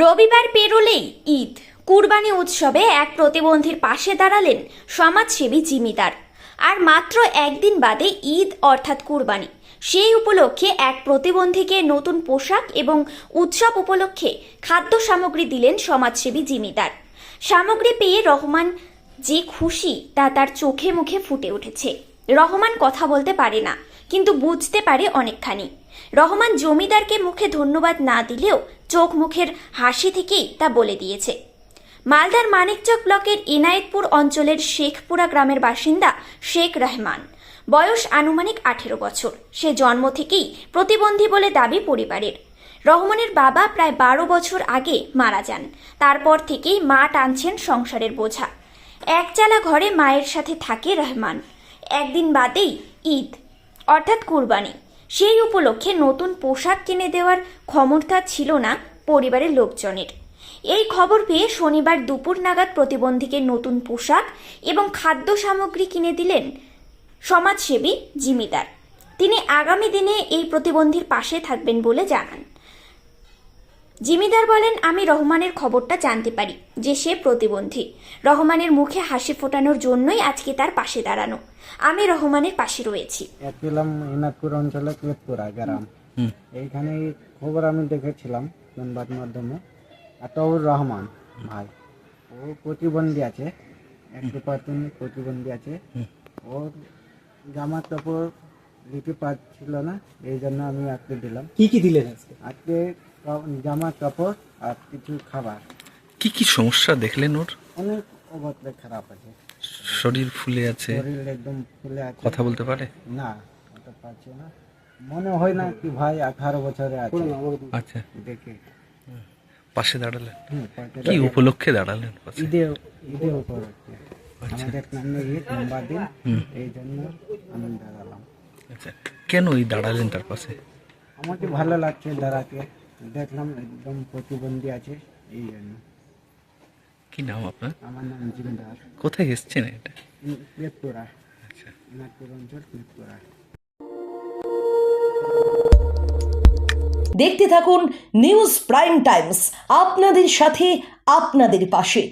রবিবার পেরোলেই ঈদ। কুরবানি উৎসবে এক প্রতিবন্ধীর পাশে দাঁড়ালেন সমাজসেবী জিমিদার। আর মাত্র একদিন বাদে ঈদ অর্থাৎ কুরবানি। সেই উপলক্ষে এক প্রতিবন্ধীকে নতুন পোশাক এবং উৎসব উপলক্ষে খাদ্য সামগ্রী দিলেন সমাজসেবী জিমিদার। সামগ্রী পেয়ে রহমান যে খুশি তা তার চোখে মুখে ফুটে উঠেছে। রহমান কথা বলতে পারে না, কিন্তু বুঝতে পারে অনেকখানি। রহমান জমিদারকে মুখে ধন্যবাদ না দিলেও চোখ মুখের হাসি থেকেই তা বলে দিয়েছে। মালদার মানিকচক ব্লকের ইনায়েতপুর অঞ্চলের শেখপুরা গ্রামের বাসিন্দা শেখ রহমান। বয়স আনুমানিক আঠেরো বছর। সে জন্ম থেকেই প্রতিবন্ধী বলে দাবি পরিবারের। রহমানের বাবা প্রায় বারো বছর আগে মারা যান। তারপর থেকেই মা টানছেন সংসারের বোঝা। একচালা ঘরে মায়ের সাথে থাকে রহমান। একদিন বাদেই ঈদ, অর্থাৎ কুরবানি। সেই উপলক্ষে নতুন পোশাক কিনে দেওয়ার ক্ষমতা ছিল না পরিবারের লোকজনের। এই খবর পেয়ে শনিবার দুপুর নাগাদ প্রতিবন্ধীকে নতুন পোশাক এবং খাদ্য সামগ্রী কিনে দিলেন সমাজসেবী জিমিদার। তিনি আগামী দিনে এই প্রতিবন্ধীর পাশে থাকবেন বলে জানান। জিমিদার বলেন আমি রহমানের খবরটা জানতে পারি যে সে প্রতিবন্ধী। রহমানের মুখে হাসি ফোটানোর জন্যই আজকে তার পাশে দাঁড়ানো। আমি রহমানের পাশে রয়েছি। ইনাদপুর অঞ্চলে গ্রাম এইখানে খবর আমি দেখেছিলাম সংবাদ মাধ্যমে। আতাউর রহমান ভাই ও প্রতিবন্ধী আছে একটু প্রতিবন্ধী আছে। ওর জামা কাপড় দিতে পারছিল না এই জন্য আমি আজকে দিলাম। কি কি দিলেন আজকে? আজকে জামা কাপড় আর কিছু খাবার। কি কি সমস্যা দেখলেন ওর? অনেক অবস্থা খারাপ আছে। শরীর ফুলে আছে। শরীর একদম ফুলে আছে। কথা বলতে পারে? না ওটা পারছে না। মনে হয় না কি ভাই আঠারো বছরে আছে। আচ্ছা। দেখে। পাশে দাঁড়ালেন? হুম, কি উপলক্ষে দাঁড়ালেন পাশে? ঈদে ঈদে উপর আমাদের সামনে ঈদ লম্বা দিন। এই জন্য আমি দাঁড়ালাম। আচ্ছা কেন ওই দাঁড়ালেন তার পাশে? আমাকে ভালো লাগছে দাঁড়াতে। দেখলাম একদম প্রতিবন্ধী আছে এই জন্য কি। নাম আপনার? আমার নাম জিমদার কোথায় এসছেন এটা? পেটপুরা আচ্ছা। ইনাদপুর অঞ্চল পেটপুরা দেখতে থাকুন নিউজ প্রাইম টাইমস আপনাদের সাথে আপনাদের পাশে।